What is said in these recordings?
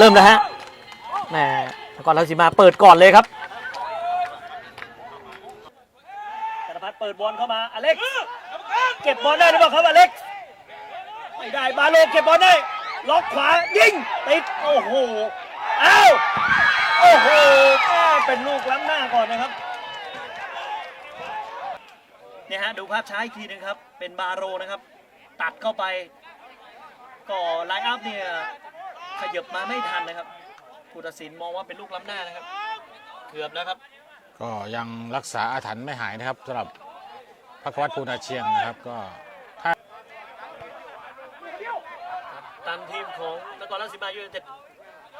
เริ่มแล้วฮะแหมนคราสีมาเปิดก่อนเลยครับธนพัฒน์เปิดบอลเข้ามาอเล็กซ์เก็บบอลได้หรือเปล่าครับอเล็กซ์ไม่ได้บาโลเก็บบอลได้ล็อกขวายิงติดโอ้โหเอ้าโอ้โหแม่เป็นลูกล้ำหน้าก่อนนะครับเนี่ยฮะดูภาพช้าอีกทีหนึงครับ เป็นบาโรนะครับ ตัดเข้าไป ก็ไลน์อัพเนี่ย ขยับมาไม่ทันนะครับผู้ตัดสินมองว่าเป็นลูกล้ำหน้านะครับ เกือบแล้วครับ ก็ยังรักษาอาถรรพ์ไม่หายนะครับสำหรับพระวัตรภูนาเชียงนะครับก็ถ้าตันทีมของนครราชสีมายูไนเต็ด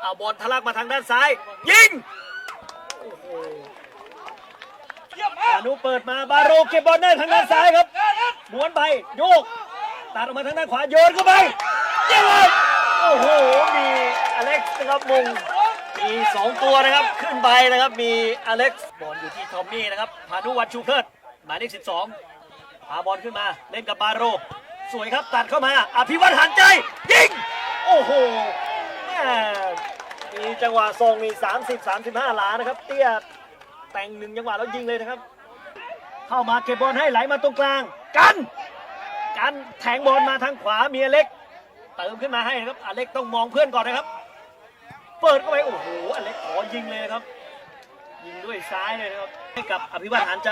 เอาบอลทะลักมาทางด้านซ้าย ยิงโอ้โหอานุเปิดมาบาโรเก็บบอลได้ทางด้านซ้ายครับม้วนไปโยกตัดออกมาทางด้านขวาโยนเข้าไปยิงเลย โอ้โห มีอเล็กซ์นะครับมงมีสองตัวนะครับขึ้นไปนะครับมีอเล็กซ์บอลอยู่ที่ทอมมี่นะครับพานุวัฒน์ชูเคิร์ดหมายเลข12พาบอลขึ้นมาเล่นกับบาโร สวยครับตัดเข้ามา อภิวัตหันใจ ยิง โอ้โหม่มีจังหวะทรงมี30 35หลานะครับ เตี้ยแต่งหนึ่งจังหวะแล้วยิงเลยนะครับ เข้ามาเก็บบอลให้ไหลมาตรงกลาง กัน กันแทงบอลมาทางขวาเมียเล็ก เติมขึ้นมาให้นะครับอเล็กต้องมองเพื่อนก่อนนะครับ เปิดเข้าไปโอ้โหอเล็กขอยิงเลยครับ ยิงด้วยซ้ายเลยนะครับให้กับอภิวัตหันใจ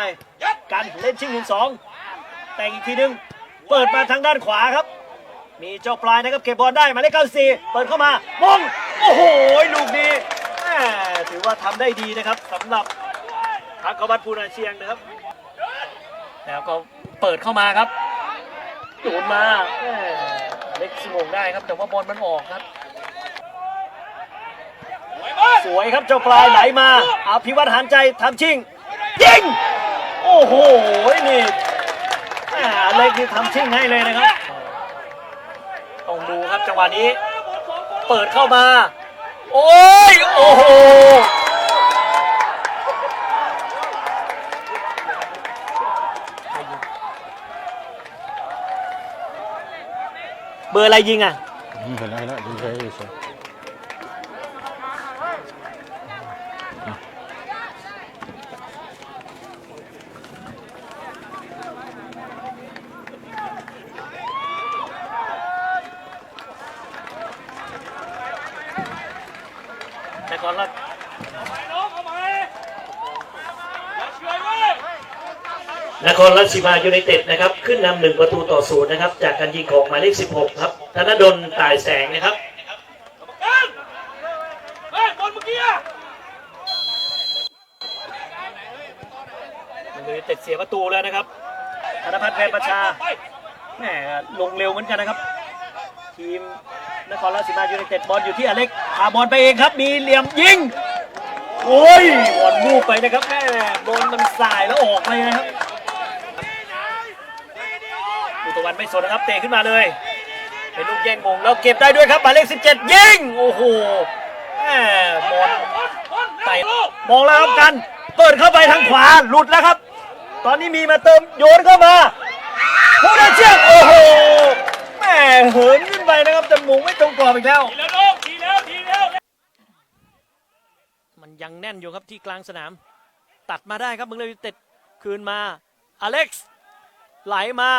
กันเล่นชิงหนึ่งสองแต่งอีกทีหนึงเปิดมาทางด้านขวาครับ มีเจ้าปลายนะครับเก็บบอลได้มาเลขเก้าสี่เปิดเข้ามามงโอ้โหลูกนี้ถือว่าทำได้ดีนะครับสำหรับทักวัตรภูนาเชียงนะครับแล้วก็เปิดเข้ามาครับโยนมา เล็กสมงได้ครับ แต่ว่าบอลมันออกครับ สวยครับเจ้าปลายไหลมาอภิวัตหันใจทำชิง ยิง โอ้โห นี่อ่าเล็กนี่ทำชิ่งให้เลยนะครับ ต้องดูครับจังหวะนี้ เปิดเข้ามา โอ้ย โอ้โห อร์อะไรยิงอะอืมเห็นแล้วเห็นแล้วดูเฉยดูเฉยแต่ก่อนละ นครราชสีมายูไนเต็ดนะครับ ขึ้นนำหนึ่งประตูต่อศูนย์นะครับ จากการยิงของหมายเลข 16 ครับธนดลตายแสงนะครับเฮ้ยบอลเมื่อกี้อะยูไนเต็ดเสียประตูแล้วนะครับธนพัฒน์แพรประชาแหมลงเร็วเหมือนกันนะครับ ทีมนครราชสีมายูไนเต็ดบอลอยู่ที่อเล็กพาบอลไปเองครับ มีเหลี่ยมยิงโอ้ยบอลลูกไปนะครับแม่บอลมันสายแล้วออกไปนะครับ อุตวันไม่สนนะครับเตะขึ้นมาเลย เป็นลูกแย่งมงแล้วเก็บได้ด้วยครับหมายเลข17 ยิงโอ้โหแม่บอลไต่มองแล้วครับกัน เปิดเข้าไปทางขวาหลุดแล้วครับ ตอนนี้มีมาเติมโยนเข้ามาผู้ได้เชือกโอ้โหแม่เหินขึ้นไปนะครับจมูกไม่ตรงกรอบอีกแล้วทีแล้วน้องทีแล้วทีแล้วมันยังแน่นอยู่ครับที่กลางสนาม ตัดมาได้ครับเมืองเลยเต็ดคืนมาอเล็กซ์ไหลมา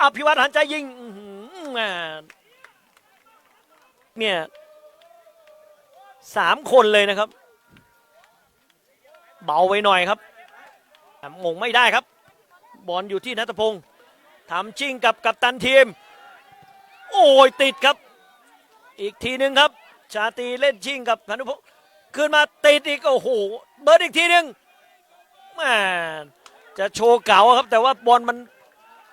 อภิวัตหันใจยิงเนี่ยสามคนเลยนะครับ เบาไปหน่อยครับแต่มงไม่ได้ครับ บอลอยู่ที่นัทพงศ์ทำชิงกับกัปตันทีม โอ้ยติดครับ อีกทีหนึ่งครับ ชาตีเล่นชิงกับพานุพงศ์ขึ้นมาติดอีกโอ้โหเบิร์ดอีกทีหนึ่งแม่จะโชว์เก่าครับ แต่ว่าบอลมัน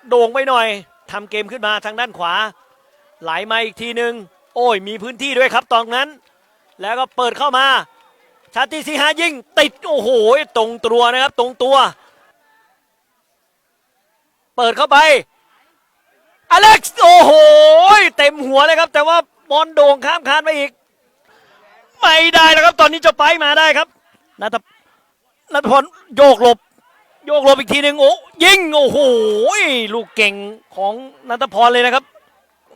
โด่งไปหน่อยทำเกมขึ้นมาทางด้านขวา ไหลมาอีกทีหนึ่งโอ้ยมีพื้นที่ด้วยครับตอนนั้น แล้วก็เปิดเข้ามา ชาติสีหายิงติดโอ้โหตรงตัวนะครับตรงตัว เปิดเข้าไปอเล็กซ์โอ้โหเต็มหัวเลยครับ แต่ว่าบอลโด่งข้ามคานไปอีก ไม่ได้แล้วครับ ตอนนี้จะไปมาได้ครับนัทนัทพลโยกหลบ โยกลบอีกทีหนึ่งโอ้ยิงโอ้โหลูกเก่งของนัทพรเลยนะครับ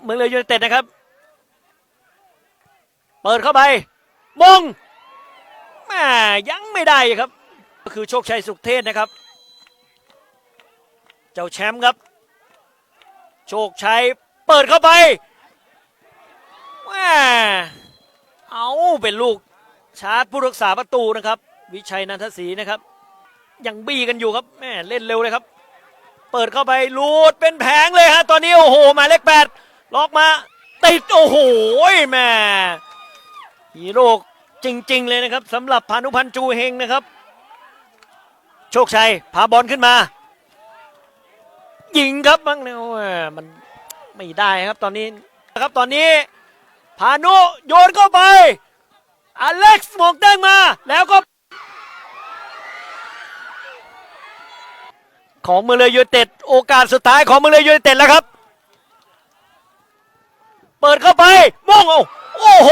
เมืองเลยยูไนเต็ดนะครับเเปิดเข้าไปมงแม่ยังไม่ได้ครับ ก็คือโชคชัยสุขเทศนะครับ เจ้าแชมป์ครับ โชคชัยเปิดเข้าไปแม่เอาเป็นลูกชาร์จผู้รักษาประตูนะครับ วิชัยนันทศรีนะครับ ยังบี้กันอยู่ครับแม่เล่นเร็วเลยครับ เปิดเข้าไปลูดเป็นแผงเลยฮะตอนนี้โอ้โหมาเลขแปดล็อกมาติดโอ้โหแม่ฮีโร่จริง ๆ เลยนะครับสำหรับพานุพันธ์จูเฮงนะครับ โชคชัยพาบอลขึ้นมา ยิงครับบ้างเนี่ยมันไม่ได้ครับตอนนี้นะครับตอนนี้พานุโยนเข้าไปอเล็กซ์หมงแต้งมาแล้วก็ ของเมืองเลยยูเต็ดโอกาสสุดท้ายของเมืองเลยยูเต็ดแล้วครับ เปิดเข้าไปมองเอาโอ้โห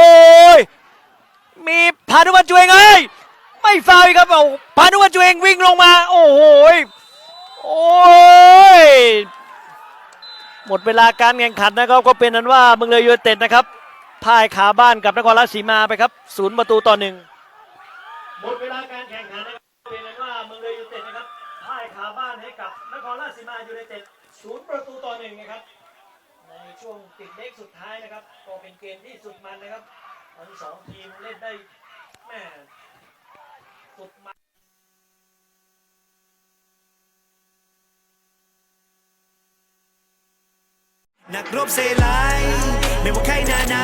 มีพานุวัฒน์จุเองเอ้ยไม่ฟาวล์อีกครับเอาพานุวัฒน์จุเองวิ่งลงมา โอ้โหโอ้ยหมดเวลาการแข่งขันนะครับก็เป็นนั้นว่าเมืองเลยยูเต็ดนะครับพ่ายขาบ้านกับนครราชสีมาไปครับศูนย์ประตูต่อหนึ่งหมดเวลาการแข่งขันนะครับเป็นนั้นว่าเมืองเลยยูเต็ดนะครับ พ่ายขาบ้านให้กับนครราชสีมายูไนเต็ดศูนย์ประตูต่อหนึ่งนะครับ ในช่วงติดเล็กสุดท้ายนะครับ ก็เป็นเกมที่สุดมันนะครับทั้งสองทีมเล่นได้แม่สุดมันนักรบเซไลไม่ว่าใครหน้าไหน